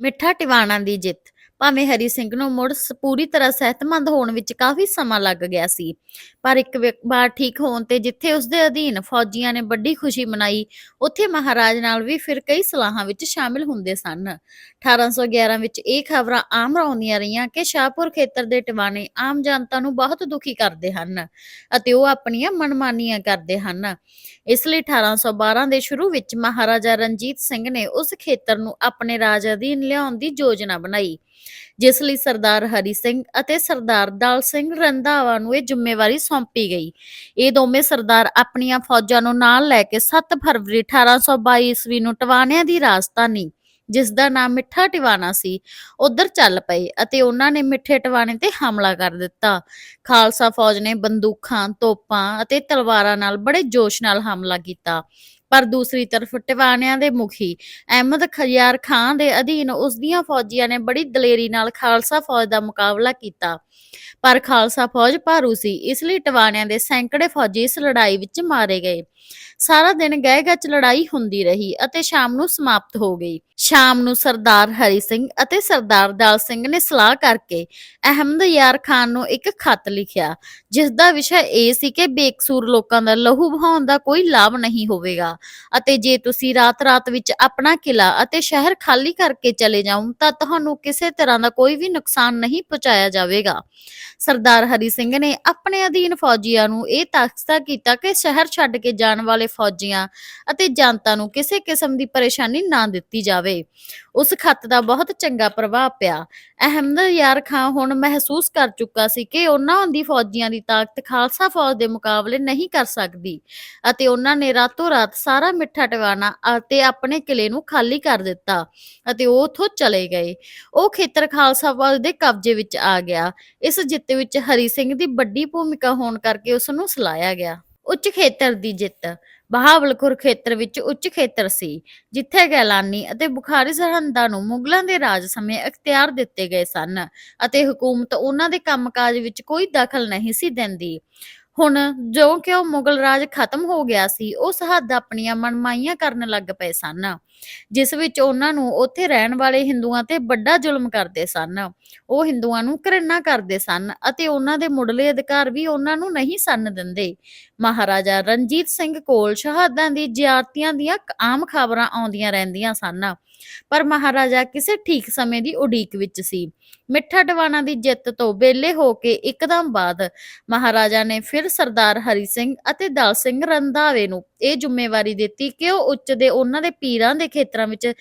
ਮਿੱਠਾ ਟਿਵਾਣਾ ਦੀ ਜਿੱਤ। ਭਾਵੇਂ ਹਰੀ ਸਿੰਘ ਨੂੰ ਮੁੜ ਸ- ਪੂਰੀ ਤਰ੍ਹਾਂ ਸਿਹਤਮੰਦ ਹੋਣ ਵਿੱਚ ਕਾਫੀ ਸਮਾਂ ਲੱਗ ਗਿਆ ਸੀ। ਪਰ ਇੱਕ ਵਾਰ ਠੀਕ ਹੋਣ ਤੇ ਜਿੱਥੇ ਉਸ ਦੇ ਅਧੀਨ ਫੌਜੀਆਂ ਨੇ ਵੱਡੀ ਖੁਸ਼ੀ ਮਨਾਈ, ਉੱਥੇ ਮਹਾਰਾਜ ਨਾਲ ਵੀ ਫਿਰ ਕਈ ਸਲਾਹਾਂ ਵਿੱਚ ਸ਼ਾਮਿਲ ਹੁੰਦੇ ਸਨ। 1811 ਵਿੱਚ ਇਹ ਖਬਰਾਂ ਆਮ ਆਉਂਦੀਆਂ ਰਹੀਆਂ ਕਿ ਸ਼ਾਹਪੁਰ ਖੇਤਰ ਦੇ ਟਿਵਾਣੇ ਆਮ ਜਨਤਾ ਨੂੰ ਬਹੁਤ ਦੁਖੀ ਕਰਦੇ ਹਨ ਅਤੇ ਉਹ ਆਪਣੀਆਂ ਮਨਮਾਨੀਆਂ ਕਰਦੇ ਹਨ। ਇਸ ਲਈ 1812 ਦੇ ਸ਼ੁਰੂ ਵਿੱਚ ਮਹਾਰਾਜਾ ਰਣਜੀਤ ਸਿੰਘ ਨੇ ਉਸ ਖੇਤਰ ਨੂੰ ਆਪਣੇ ਰਾਜ ਅਧੀਨ ਲਿਆਉਣ ਦੀ ਯੋਜਨਾ ਬਣਾਈ। ਜਿਸ ਲਈ ਸਰਦਾਰ ਹਰੀ ਸਿੰਘ ਅਤੇ ਸਰਦਾਰ ਦਲ ਸਿੰਘ ਰੰਧਾਵਾ ਨੂੰ ਇਹ ਜ਼ਿੰਮੇਵਾਰੀ ਸੌਂਪੀ ਗਈ। ਇਹ ਦੋਵੇਂ ਸਰਦਾਰ ਆਪਣੀਆਂ ਫੌਜਾਂ ਨੂੰ ਨਾਲ ਲੈ ਕੇ 7 ਫਰਵਰੀ 1822 ਈਸਵੀ ਨੂੰ ਟਵਾਣਿਆਂ ਦੀ ਰਾਜਧਾਨੀ, ਜਿਸ ਦਾ ਨਾਮ ਮਿੱਠਾ ਟਿਵਾਣਾ ਸੀ, ਉਧਰ ਚੱਲ ਪਏ ਅਤੇ ਉਹਨਾਂ ਨੇ ਮਿੱਠੇ ਟਿਵਾਣੇ ਤੇ ਹਮਲਾ ਕਰ ਦਿੱਤਾ। ਖਾਲਸਾ ਫੌਜ ਨੇ ਬੰਦੂਕਾਂ, ਤੋਪਾਂ ਅਤੇ ਤਲਵਾਰਾਂ ਨਾਲ ਬੜੇ ਜੋਸ਼ ਨਾਲ ਹਮਲਾ ਕੀਤਾ। ਪਰ ਦੂਸਰੀ ਤਰਫ ਟਿਵਾਣਿਆਂ ਦੇ ਮੁਖੀ ਅਹਿਮਦ ਖਯਾਰ ਖਾਨ ਦੇ ਅਧੀਨ ਉਸ ਦੀਆਂ ਫੌਜੀਆਂ ਨੇ ਬੜੀ ਦਲੇਰੀ ਨਾਲ ਖਾਲਸਾ ਫੌਜ ਦਾ ਮੁਕਾਬਲਾ ਕੀਤਾ। ਪਰ ਖਾਲਸਾ ਫੌਜ ਭਾਰੂ ਸੀ, ਇਸ ਲਈ ਟਿਵਾਣਿਆਂ ਦੇ ਸੈਂਕੜੇ ਫੌਜੀ ਇਸ ਲੜਾਈ ਵਿੱਚ ਮਾਰੇ ਗਏ। ਸਾਰਾ ਦਿਨ ਗਹਿ ਲੜਾਈ ਹੁੰਦੀ ਰਹੀ ਅਤੇ ਸ਼ਾਮ ਨੂੰ ਸਮਾਪਤ ਹੋ ਗਈ। ਸ਼ਾਮ ਨੂੰ ਸਰਦਾਰ ਹਰੀ ਸਿੰਘ ਅਤੇ ਸਰਦਾਰ ਦਲ ਸਿੰਘ ਨੇ ਸਲਾਹ ਕਰਕੇ ਅਹਿਮਦ ਯਾਰ ਖਾਨ ਨੂੰ ਇੱਕ ਖੱਤ ਲਿਖਿਆ ਜਿਸ ਦਾ ਵਿਸ਼ਾ ਇਹ ਸੀ ਕਿ ਬੇਕਸੂਰ ਲੋਕਾਂ ਦਾ ਲਹੂ ਵਹਾਉਣ ਦਾ ਕੋਈ ਲਾਭ ਨਹੀਂ ਹੋਵੇਗਾ। ਅਤੇ ਜੇ ਤੁਸੀਂ ਰਾਤ-ਰਾਤ ਵਿੱਚ ਆਪਣਾ ਕਿਲਾ ਅਤੇ ਸ਼ਹਿਰ ਖਾਲੀ ਕਰਕੇ ਚਲੇ ਜਾਓ, ਤਾਂ ਤੁਹਾਨੂੰ ਕਿਸੇ ਤਰ੍ਹਾਂ ਦਾ ਕੋਈ ਵੀ ਨੁਕਸਾਨ ਨਹੀਂ ਪਹੁੰਚਾਇਆ ਜਾਵੇਗਾ। ਸਰਦਾਰ ਹਰੀ ਸਿੰਘ ਨੇ ਆਪਣੇ ਅਧੀਨ ਫੌਜੀਆਂ ਨੂੰ ਇਹ ਤਾਕਸਤਾ ਕੀਤਾ ਕਿ ਸ਼ਹਿਰ ਛੱਡ ਕੇ ਜਾਣ ਵਾਲੇ ਫੌਜੀਆਂ ਅਤੇ ਜਨਤਾ ਨੂੰ ਕਿਸੇ ਕਿਸਮ ਦੀ ਪਰੇਸ਼ਾਨੀ ਨਾ ਦਿੱਤੀ ਜਾਵੇ। ਉਸ ਖੱਤ ਦਾ ਬਹੁਤ ਚੰਗਾ ਪ੍ਰਭਾਵ ਪਿਆ। ਅਹਿਮਦ ਯਾਰ ਖਾਂ ਹੁਣ ਮਹਿਸੂਸ ਕਰ ਚੁੱਕਾ ਸੀ ਕਿ ਉਹਨਾਂ ਦੀ ਫੌਜੀਆਂ ਦੀ ਤਾਕਤ ਖਾਲਸਾ ਫੌਜ ਦੇ ਮੁਕਾਬਲੇ ਨਹੀਂ ਕਰ ਸਕਦੀ ਅਤੇ ਉਹਨਾਂ ਨੇ ਰਾਤੋਂ ਰਾਤ ਸਾਰਾ ਮਿੱਠਾ ਟਿਵਾਣਾ ਅਤੇ ਆਪਣੇ ਕਿਲੇ ਨੂੰ ਖਾਲੀ ਕਰ ਦਿੱਤਾ ਅਤੇ ਉਹ ਉੱਥੋਂ ਚਲੇ ਗਏ। ਉਹ ਖੇਤਰ ਖਾਲਸਾ ਫੌਜ ਦੇ ਕਬਜ਼ੇ ਵਿੱਚ ਆ ਗਿਆ। ਇਸ ਜਿੱਤ ਵਿੱਚ ਹਰੀ ਸਿੰਘ ਦੀ ਵੱਡੀ ਭੂਮਿਕਾ ਹੋਣ ਕਰਕੇ ਉਸ ਨੂੰ ਸਲਾਹਿਆ ਗਿਆ। ਉੱਚ ਖੇਤਰ ਦੀ ਜਿੱਤ। ਬਹਾਵਲਖੁਰ ਖੇਤਰ ਵਿੱਚ ਉੱਚ ਖੇਤਰ ਸੀ, ਜਿੱਥੇ ਗੈਲਾਨੀ ਅਤੇ ਬੁਖਾਰੀ ਸਰਹੰਦਾਂ ਨੂੰ ਮੁਗਲਾਂ ਦੇ ਰਾਜ ਸਮੇਂ ਅਖਤਿਆਰ ਦਿੱਤੇ ਗਏ ਸਨ ਅਤੇ ਹਕੂਮਤ ਉਹਨਾਂ ਦੇ ਕੰਮਕਾਜ ਵਿੱਚ ਕੋਈ ਦਖਲ ਨਹੀਂ ਸੀ ਦਿੰਦੀ। ਹੁਣ ਜੋ ਕਿ ਉਹ ਮੁਗਲ ਰਾਜ ਖਤਮ ਹੋ ਗਿਆ ਸੀ, ਉਹ ਸਰਹੱਦ ਆਪਣੀਆਂ ਮਨਮਾਈਆਂ ਕਰਨ ਲੱਗ ਪਏ ਸਨ। ਜਿਸ ਵਿੱਚ ਉਹਨਾਂ ਨੂੰ ਉੱਥੇ ਰਹਿਣ ਵਾਲੇ ਹਿੰਦੂਆਂ ਤੇ ਵੱਡਾ ਜ਼ੁਲਮ ਕਰਦੇ ਸਨ। ਉਹ ਹਿੰਦੂਆਂ ਨੂੰ ਘৃণਾ ਕਰਦੇ ਸਨ ਅਤੇ ਉਹਨਾਂ ਦੇ ਮੁੱਢਲੇ ਅਧਿਕਾਰ ਵੀ ਉਹਨਾਂ ਨੂੰ ਨਹੀਂ ਸਨ ਦਿੰਦੇ। ਮਹਾਰਾਜਾ ਰਣਜੀਤ ਸਿੰਘ ਕੋਲ ਸ਼ਹਾਦਾਂ ਦੀ ਜ਼ਿਆਰਤੀਆਂ ਦੀਆਂ ਆਮ ਖਬਰਾਂ ਆਉਂਦੀਆਂ ਰਹਿੰਦੀਆਂ ਸਨ। ਪਰ ਮਹਾਰਾਜਾ ਕਿਸੇ ਠੀਕ ਸਮੇਂ ਦੀ ਉਡੀਕ ਵਿੱਚ ਸੀ। ਮਿੱਠਾ ਡਵਾਣਾ ਦੀ ਜਿੱਤ ਤੋਂ ਬੇਲੇ ਹੋ ਕੇ ਇੱਕਦਮ ਬਾਅਦ ਮਹਾਰਾਜਾ ਨੇ ਫਿਰ ਸਰਦਾਰ ਹਰੀ ਸਿੰਘ ਅਤੇ ਦਲ ਸਿੰਘ ਰੰਧਾਵੇ ਨੂੰ ਇਹ ਜ਼ਿੰਮੇਵਾਰੀ ਦਿੱਤੀ ਕਿ ਉਹ ਉੱਚ ਦੇ ਉਹਨਾਂ ਦੇ ਪੀਰਾਂ ਦੇ ਖੇਤਰਾਂ ਵਿੱਚ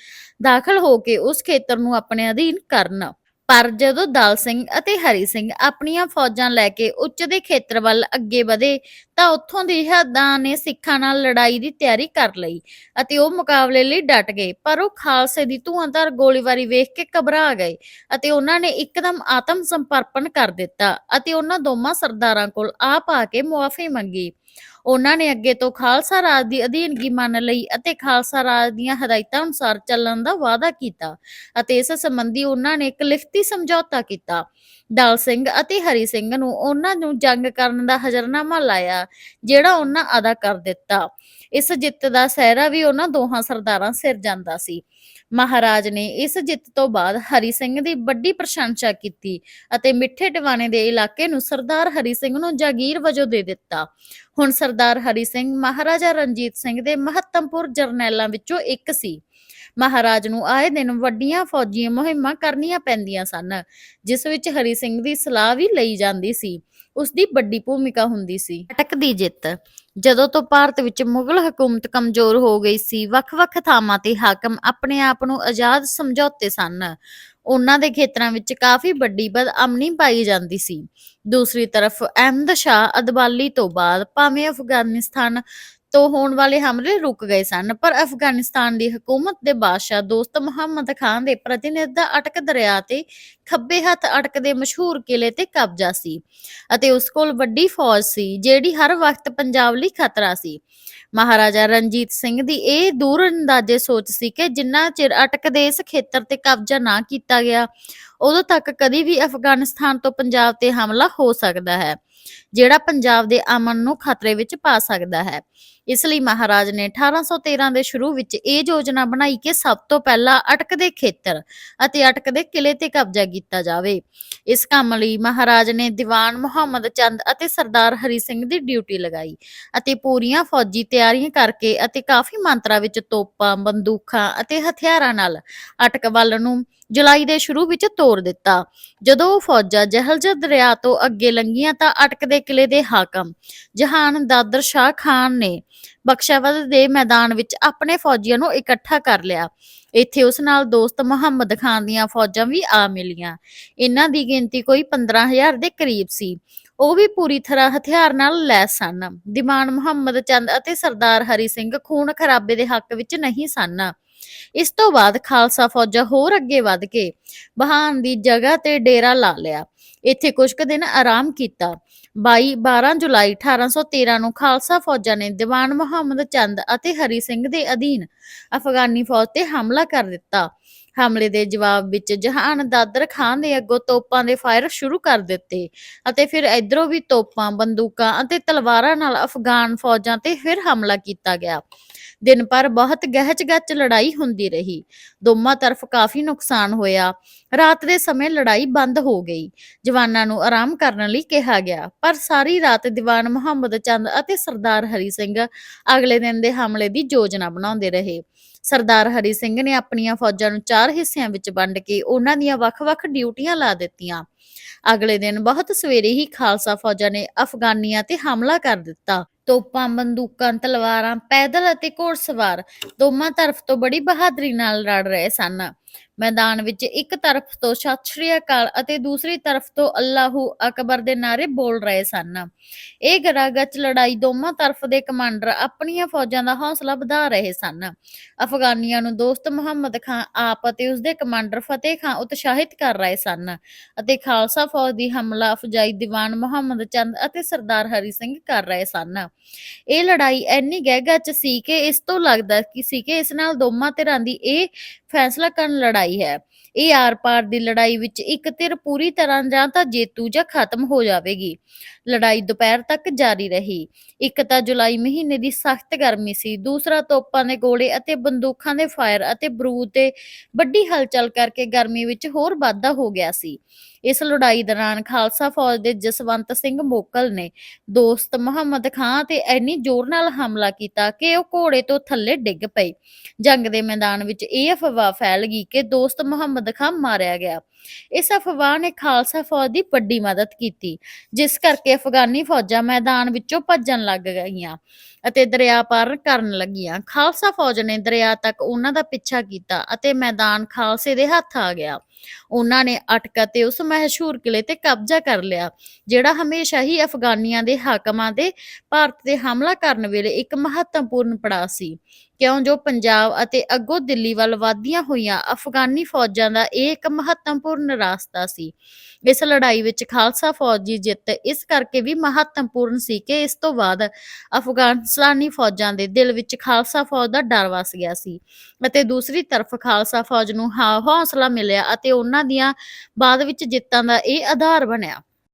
ਦਾਖਲ ਹੋ ਕੇ ਉਸ ਖੇਤਰ ਨੂੰ ਆਪਣੇ ਅਧੀਨ ਕਰਨ। ਪਰ ਜਦੋਂ ਦਲ ਸਿੰਘ ਅਤੇ ਹਰੀ ਸਿੰਘ ਆਪਣੀਆਂ ਫੌਜਾਂ ਲੈ ਕੇ ਉੱਚ ਦੇ ਖੇਤਰ ਵੱਲ ਅੱਗੇ ਵਧੇ, ਤਾਂ ਉੱਥੋਂ ਦੇ ਹੱਦਾਂ ਨੇ ਸਿੱਖਾਂ ਨਾਲ ਲੜਾਈ ਦੀ ਤਿਆਰੀ ਕਰ ਲਈ ਅਤੇ ਉਹ ਮੁਕਾਬਲੇ ਲਈ ਡਟ ਗਏ। ਪਰ ਉਹ ਖਾਲਸੇ ਦੀ ਧੂਆਂਧਾਰ ਗੋਲੀਬਾਰੀ ਵੇਖ ਕੇ ਘਬਰਾ ਗਏ ਅਤੇ ਉਹਨਾਂ ਨੇ ਇੱਕਦਮ ਆਤਮ ਸੰਪਰਪਣ ਕਰ ਦਿੱਤਾ ਅਤੇ ਉਹਨਾਂ ਦੋਵਾਂ ਸਰਦਾਰਾਂ ਕੋਲ ਆਪ ਆ ਕੇ ਮੁਆਫੀ ਮੰਗੀ। ਉਹਨਾਂ ਨੇ ਅੱਗੇ ਤੋਂ ਖਾਲਸਾ ਰਾਜ ਦੀ ਅਧੀਨਗੀ ਮੰਨ ਲਈ ਅਤੇ ਖਾਲਸਾ ਰਾਜ ਦੀਆਂ ਹਦਾਇਤਾਂ ਅਨੁਸਾਰ ਚੱਲਣ ਦਾ ਵਾਅਦਾ ਕੀਤਾ ਅਤੇ ਇਸ ਸੰਬੰਧੀ ਉਹਨਾਂ ਨੇ ਇੱਕ ਲਿਖਤੀ ਸਮਝੌਤਾ ਕੀਤਾ। ਦਲ ਸਿੰਘ ਅਤੇ ਹਰੀ ਸਿੰਘ ਨੂੰ ਉਹਨਾਂ ਨੂੰ ਜੰਗ ਕਰਨ ਦਾ ਹਜ਼ਰਨਾਮਾ ਲਾਇਆ, ਜਿਹੜਾ ਉਹਨਾਂ ਅਦਾ ਕਰ ਦਿੱਤਾ। ਇਸ ਜਿੱਤ ਦਾ ਸਹਿਰਾ ਵੀ ਉਹਨਾਂ ਦੋਹਾਂ ਸਰਦਾਰਾਂ ਸਿਰ ਜਾਂਦਾ ਸੀ। ਮਹਾਰਾਜ ਨੇ ਇਸ ਜਿੱਤ ਤੋਂ ਬਾਅਦ ਹਰੀ ਸਿੰਘ ਦੀ ਵੱਡੀ ਪ੍ਰਸ਼ੰਸਾ ਕੀਤੀ ਅਤੇ ਮਿੱਠੇ ਟਿਵਾਣੇ ਦੇ ਇਲਾਕੇ ਨੂੰ ਸਰਦਾਰ ਹਰੀ ਸਿੰਘ ਨੂੰ ਜਾਗੀਰ ਵਜੋਂ ਦੇ ਦਿੱਤਾ। ਹੁਣ ਸਰਦਾਰ ਹਰੀ ਸਿੰਘ ਮਹਾਰਾਜਾ ਰਣਜੀਤ ਸਿੰਘ ਦੇ ਮਹੱਤਮਪੁਰ ਜਰਨੈਲਾਂ ਵਿੱਚੋਂ ਇੱਕ ਸੀ। ਮਹਾਰਾਜ ਨੂੰ ਆਏ ਦਿਨ ਵੱਡੀਆਂ ਫੌਜੀ ਮੁਹਿੰਮਾਂ ਕਰਨੀਆਂ ਪੈਂਦੀਆਂ ਸਨ, ਜਿਸ ਵਿੱਚ ਹਰੀ ਸਿੰਘ ਦੀ ਸਲਾਹ ਵੀ ਲਈ ਜਾਂਦੀ ਸੀ ਉਸ ਦੀ ਵੱਡੀ ਭੂਮਿਕਾ ਹੁੰਦੀ ਸੀ। ਅਟਕ ਦੀ ਜਿੱਤ, ਜਦੋਂ ਤੋਂ ਭਾਰਤ ਵਿੱਚ ਮੁਗਲ ਹਕੂਮਤ ਕਮਜ਼ੋਰ ਹੋ ਗਈ ਸੀ, ਵੱਖ-ਵੱਖ ਥਾਵਾਂ ਤੇ ਹਾਕਮ ਆਪਣੇ ਆਪ ਨੂੰ ਆਜ਼ਾਦ ਸਮਝੌਤੇ ਸਨ। ਉਹਨਾਂ ਦੇ ਖੇਤਰਾਂ ਵਿੱਚ ਕਾਫੀ ਵੱਡੀ ਬਦਅਮਨੀ ਪਾਈ ਜਾਂਦੀ ਸੀ। ਦੂਸਰੀ ਤਰਫ ਅਹਿਮਦ ਸ਼ਾਹ ਅਦਬਾਲੀ ਤੋਂ ਬਾਅਦ ਭਾਵੇਂ ਅਫਗਾਨਿਸਤਾਨ ਤੋਂ ਹੋਣ ਵਾਲੇ ਹਮਲੇ ਰੁਕ ਗਏ ਸਨ, ਪਰ ਅਫਗਾਨਿਸਤਾਨ ਦੀ ਹਕੂਮਤ ਦੇ ਬਾਦਸ਼ਾਹ ਦੋਸਤ ਮੁਹੰਮਦ ਖਾਨ ਦੇ ਪ੍ਰਤੀਨਿਧ ਦਾ ਅਟਕ ਦਰਿਆ ਤੇ ਖੱਬੇ ਹੱਥ ਅਟਕ ਦੇ ਮਸ਼ਹੂਰ ਕਿਲੇ ਤੇ ਕਬਜ਼ਾ ਸੀ ਅਤੇ ਉਸ ਕੋਲ ਵੱਡੀ ਫੌਜ ਸੀ, ਜਿਹੜੀ ਹਰ ਵਕਤ ਪੰਜਾਬ ਲਈ ਖਤਰਾ ਸੀ। ਮਹਾਰਾਜਾ ਰਣਜੀਤ ਸਿੰਘ ਦੀ ਇਹ ਦੂਰ ਅੰਦਾਜ਼ੇ ਸੋਚ ਸੀ ਕਿ ਜਿੰਨਾ ਚਿਰ ਅਟਕਦੇ ਇਸ ਖੇਤਰ ਤੇ ਕਬਜ਼ਾ ਨਾ ਕੀਤਾ ਗਿਆ ਉਦੋਂ ਤੱਕ ਕਦੀ ਵੀ ਅਫਗਾਨਿਸਤਾਨ ਤੋਂ ਪੰਜਾਬ ਤੇ ਹਮਲਾ ਹੋ ਸਕਦਾ ਹੈ, ਜਿਹੜਾ ਪੰਜਾਬ ਦੇ ਅਮਨ ਨੂੰ ਖਤਰੇ ਵਿੱਚ ਪਾ ਸਕਦਾ ਹੈ। ਇਸ ਲਈ ਮਹਾਰਾਜ ਨੇ 1813 ਦੇ ਸ਼ੁਰੂ ਵਿੱਚ ਇਹ ਯੋਜਨਾ ਬਣਾਈ ਕਿ ਸਭ ਤੋਂ ਪਹਿਲਾਂ ਅਟਕਦੇ ਖੇਤਰ ਅਤੇ ਅਟਕਦੇ ਕਿਲੇ ਤੇ ਕਬਜ਼ਾ ਕੀਤਾ ਜਾਵੇ। ਇਸ ਕੰਮ ਲਈ ਮਹਾਰਾਜ ਨੇ ਦੀਵਾਨ ਮੁਹੰਮਦ ਚੰਦ ਅਤੇ ਸਰਦਾਰ ਹਰੀ ਸਿੰਘ ਦੀ ਡਿਊਟੀ ਲਗਾਈ ਅਤੇ ਪੂਰੀਆਂ ਫੌਜੀ ਤਿਆਰੀਆਂ ਕਰਕੇ ਅਤੇ ਕਾਫੀ ਮਾਤਰਾ ਵਿੱਚ ਤੋਪਾਂ, ਬੰਦੂਕਾਂ ਅਤੇ ਹਥਿਆਰਾਂ ਨਾਲ ਅਟਕ ਵੱਲ ਨੂੰ ਜੁਲਾਈ ਦੇ ਸ਼ੁਰੂ ਵਿੱਚ ਤੋੜ ਦਿੱਤਾ। ਜਦੋਂ ਉਹ ਫੌਜਾਂ ਜਹਲਜਰ ਦਰਿਆ ਤੋਂ ਅੱਗੇ ਲੰਘੀਆਂ ਤਾਂ ਅਟਕਦੇ ਕਿਲੇ ਦੇ ਹਾਕਮ ਜਹਾਨ ਦਾਦਰ ਸ਼ਾਹ ਖਾਨ ਨੇ ਬਖਸ਼ਾਵਦ ਦੇ ਮੈਦਾਨ ਵਿੱਚ ਆਪਣੇ ਫੌਜੀਆਂ ਨੂੰ ਇਕੱਠਾ ਕਰ ਲਿਆ। ਇੱਥੇ ਉਸ ਨਾਲ ਦੋਸਤ ਮੁਹੰਮਦ ਖਾਨ ਦੀਆਂ ਫੌਜਾਂ ਵੀ ਆ ਮਿਲੀਆਂ। ਇਹਨਾਂ ਦੀ ਗਿਣਤੀ ਕੋਈ 15000 ਦੇ ਕਰੀਬ ਸੀ। ਉਹ ਵੀ ਪੂਰੀ ਤਰ੍ਹਾਂ ਹਥਿਆਰ ਨਾਲ ਲੈਸ ਸਨ। ਦੀਵਾਨ ਮੁਹੰਮਦ ਚੰਦ ਅਤੇ ਸਰਦਾਰ ਹਰੀ ਸਿੰਘ ਖੂਨ ਖਰਾਬੇ ਦੇ ਹੱਕ ਵਿੱਚ ਨਹੀਂ ਸਨ। ਇਸ ਤੋਂ ਬਾਅਦ ਖਾਲਸਾ ਫੌਜਾਂ ਹੋਰ ਅੱਗੇ ਵਧ ਕੇ ਬਹਾਨ ਦੀ ਜਗ੍ਹਾ ਤੇ ਡੇਰਾ ਲਾ ਲਿਆ। ਇੱਥੇ ਕੁਝ ਕੁ ਦਿਨ ਆਰਾਮ ਕੀਤਾ। 22 12 ਜੁਲਾਈ 1813 ਨੂੰ ਖਾਲਸਾ ਫੌਜਾਂ ਨੇ ਦੀਵਾਨ ਮੁਹੰਮਦ ਚੰਦ ਅਤੇ ਹਰੀ ਸਿੰਘ ਦੇ ਅਧੀਨ ਅਫਗਾਨੀ ਫੌਜ ਤੇ ਹਮਲਾ ਕਰ ਦਿੱਤਾ। ਹਮਲੇ ਦੇ ਜਵਾਬ ਵਿੱਚ ਜਹਾਨ ਦਾਦਰ ਖਾਨ ਦੇ ਅੱਗੋਂ ਤੋਪਾਂ ਦੇ ਫਾਇਰ ਸ਼ੁਰੂ ਕਰ ਦਿੱਤੇ ਅਤੇ ਫਿਰ ਇਧਰੋਂ ਵੀ ਤੋਪਾਂ, ਬੰਦੂਕਾਂ ਅਤੇ ਤਲਵਾਰਾਂ ਨਾਲ ਅਫਗਾਨ ਫੌਜਾਂ ਤੇ ਫਿਰ ਹਮਲਾ ਕੀਤਾ ਗਿਆ। ਦਿਨ ਭਰ ਬਹੁਤ ਗਹਿਚ ਗਹਿਚ ਲੜਾਈ ਹੁੰਦੀ ਰਹੀ। ਦੋਵਾਂ ਤਰਫ ਕਾਫੀ ਨੁਕਸਾਨ ਹੋਇਆ। ਰਾਤ ਦੇ ਸਮੇਂ ਲੜਾਈ ਬੰਦ ਹੋ ਗਈ। ਜਵਾਨਾਂ ਨੂੰ ਆਰਾਮ ਕਰਨ ਲਈ ਕਿਹਾ ਗਿਆ, ਪਰ ਸਾਰੀ ਰਾਤ ਦੀਵਾਨ ਮੁਹੰਮਦ ਚੰਦ ਅਤੇ ਸਰਦਾਰ ਹਰੀ ਸਿੰਘ ਅਗਲੇ ਦਿਨ ਦੇ ਹਮਲੇ ਦੀ ਯੋਜਨਾ ਬਣਾਉਂਦੇ ਰਹੇ। ਸਰਦਾਰ ਹਰੀ ਸਿੰਘ ਨੇ ਆਪਣੀਆਂ ਫੌਜਾਂ ਨੂੰ ਚਾਰ ਹਿੱਸਿਆਂ ਵਿੱਚ ਵੰਡ ਕੇ ਉਹਨਾਂ ਦੀਆਂ ਵੱਖ-ਵੱਖ ਡਿਊਟੀਆਂ ਲਾ ਦਿੱਤੀਆਂ। ਅਗਲੇ ਦਿਨ ਬਹੁਤ ਸਵੇਰੇ ਹੀ ਖਾਲਸਾ ਫੌਜਾਂ ਨੇ ਅਫਗਾਨੀਆਂ ਤੇ ਹਮਲਾ ਕਰ ਦਿੱਤਾ। ਤੋਪਾਂ, ਬੰਦੂਕਾਂ, ਤਲਵਾਰਾਂ, ਪੈਦਲ ਅਤੇ ਘੋੜਸਵਾਰ ਦੋਵਾਂ ਤਰਫ ਤੋਂ ਬੜੀ ਬਹਾਦਰੀ ਨਾਲ ਲੜ ਰਹੇ ਸਨ। ਮੈਦਾਨ ਵਿੱਚ ਇੱਕ ਤਰਫ ਤੋਂ ਸਤਿ ਸ਼੍ਰੀ ਅਕਾਲ ਅਤੇ ਦੂਸਰੀ ਤਰਫ ਤੋਂ ਅੱਲਾਹੂ ਅਕਬਰ ਦੇ ਨਾਰੇ ਬੋਲ ਰਹੇ ਸਨ। ਇਹ ਗਰਾਗਚ ਲੜਾਈ ਦੋਵਾਂ ਤਰਫ ਦੇ ਕਮਾਂਡਰ ਆਪਣੀਆਂ ਫੌਜਾਂ ਦਾ ਹੌਸਲਾ ਵਧਾ ਰਹੇ ਸਨ। ਅਫਗਾਨੀਆਂ ਨੂੰ ਦੋਸਤ ਮੁਹੰਮਦ ਖਾਨ ਆਪ ਅਤੇ ਉਸਦੇ ਕਮਾਂਡਰ ਫਤਿਹ ਖਾਨ ਉਤਸ਼ਾਹਿਤ ਕਰ ਰਹੇ ਸਨ ਅਤੇ ਖਾਲਸਾ ਫੌਜ ਦੀ ਹਮਲਾ ਅਫਜਾਈ ਦੀਵਾਨ ਮੁਹੰਮਦ ਚੰਦ ਅਤੇ ਸਰਦਾਰ ਹਰੀ ਸਿੰਘ ਕਰ ਰਹੇ ਸਨ। ਇਹ ਲੜਾਈ ਇੰਨੀ ਗਹਿਗਾ ਸੀ ਕਿ ਇਸ ਤੋਂ ਲੱਗਦਾ ਕਿ ਸੀ ਕਿ ਇਸ ਨਾਲ ਦੋਵਾਂ ਧਿਰਾਂ ਦੀ ਇਹ ਫੈਸਲਾ ਕਰਨ ਲੜਾਈ ਹੈ। ਇਹ ਆਰ-ਪਾਰ ਦੀ ਲੜਾਈ ਵਿੱਚ ਇੱਕ ਧਿਰ ਪੂਰੀ ਤਰ੍ਹਾਂ ਜਾਂ ਤਾਂ ਜੇਤੂ ਜਾਂ ਖਤਮ ਹੋ ਜਾਵੇਗੀ। ਲੜਾਈ ਦੁਪਹਿਰ ਤੱਕ ਜਾਰੀ ਰਹੀ। ਇੱਕ ਤਾਂ ਜੁਲਾਈ ਮਹੀਨੇ ਦੀ ਸਖਤ ਗਰਮੀ ਸੀ। ਦੂਸਰਾ, ਤੋਪਾਂ ਦੇ ਗੋਲੇ ਅਤੇ ਬੰਦੂਕਾਂ ਦੇ ਫਾਇਰ ਅਤੇ ਬਰੂਦ ਤੇ ਵੱਡੀ ਹਲਚਲ ਕਰਕੇ ਗਰਮੀ ਵਿੱਚ ਹੋਰ ਵਾਧਾ ਹੋ ਗਿਆ ਸੀ। ਇਸ ਲੜਾਈ ਦੌਰਾਨ ਖਾਲਸਾ ਫੌਜ ਦੇ ਜਸਵੰਤ ਸਿੰਘ ਮੋਕਲ ਨੇ ਦੋਸਤ ਮੁਹੰਮਦ ਖਾਨ ਤੇ ਇੰਨੀ ਜ਼ੋਰ ਨਾਲ ਹਮਲਾ ਕੀਤਾ ਕਿ ਉਹ ਘੋੜੇ ਤੋਂ ਥੱਲੇ ਡਿੱਗ ਪਏ ਜੰਗ ਦੇ ਮੈਦਾਨ ਵਿੱਚ ਇਹ ਅਫਵਾਹ ਫੈਲ ਗਈ ਕਿ ਦੋਸਤ ਮੁਹੰਮਦ ਖਾਨ ਮਾਰਿਆ ਗਿਆ। ਇਸ ਅਫਵਾਹ ਨੇ ਖਾਲਸਾ ਫੌਜ ਦੀ ਵੱਡੀ ਮਦਦ ਕੀਤੀ, ਜਿਸ ਕਰਕੇ ਅਫਗਾਨੀ ਫੌਜਾਂ ਮੈਦਾਨ ਵਿੱਚੋਂ ਭੱਜਣ ਲੱਗ ਗਈਆਂ ਅਤੇ ਦਰਿਆ ਪਾਰ ਕਰਨ ਲੱਗੀਆਂ। ਖਾਲਸਾ ਫੌਜ ਨੇ ਦਰਿਆ ਤੱਕ ਉਹਨਾਂ ਦਾ ਪਿੱਛਾ ਕੀਤਾ ਅਤੇ ਮੈਦਾਨ ਖਾਲਸੇ ਦੇ ਹੱਥ ਆ ਗਿਆ। ਉਹਨਾਂ ਨੇ ਅਟਕ ਅਤੇ ਉਸ ਮਸ਼ਹੂਰ ਕਿਲੇ ਤੇ ਕਬਜ਼ਾ ਕਰ ਲਿਆ, ਜਿਹੜਾ ਹਮੇਸ਼ਾ ਹੀ ਅਫਗਾਨੀਆਂ ਦੇ ਹਾਕਮਾਂ ਦੇ ਭਾਰਤ ਤੇ ਹਮਲਾ ਕਰਨ ਵੇਲੇ ਇੱਕ ਮਹੱਤਵਪੂਰਨ ਪੜਾਅ ਸੀ। ਕਿਉਂ ਜੋ ਪੰਜਾਬ ਅਤੇ ਅੱਗੋਂ ਦਿੱਲੀ ਵੱਲ ਵਧਦੀਆਂ ਹੋਈਆਂ ਅਫਗਾਨੀ ਫੌਜਾਂ ਦਾ ਇਹ ਇੱਕ ਮਹੱਤਵਪੂਰਨ ਰਾਸਤਾ ਸੀ। ਇਸ ਲੜਾਈ ਵਿੱਚ ਖਾਲਸਾ ਫੌਜ ਦੀ ਜਿੱਤ ਇਸ ਕਰਕੇ ਵੀ ਮਹੱਤਵਪੂਰਨ ਸੀ ਕਿ ਇਸ ਤੋਂ ਬਾਅਦ ਅਫਗਾਨਿਸਤਾਨੀ ਫੌਜਾਂ ਦੇ ਦਿਲ ਵਿੱਚ ਖਾਲਸਾ ਫੌਜ ਦਾ ਡਰ ਵਸ ਗਿਆ ਸੀ ਅਤੇ ਦੂਸਰੀ ਤਰਫ ਖਾਲਸਾ ਫੌਜ ਨੂੰ ਹੌ- ਹੌਸਲਾ ਮਿਲਿਆ ਅਤੇ ਉਹਨਾਂ ਦੀਆਂ ਬਾਅਦ ਵਿੱਚ ਜਿੱਤਾਂ ਦਾ ਇਹ ਆਧਾਰ ਬਣਿਆ।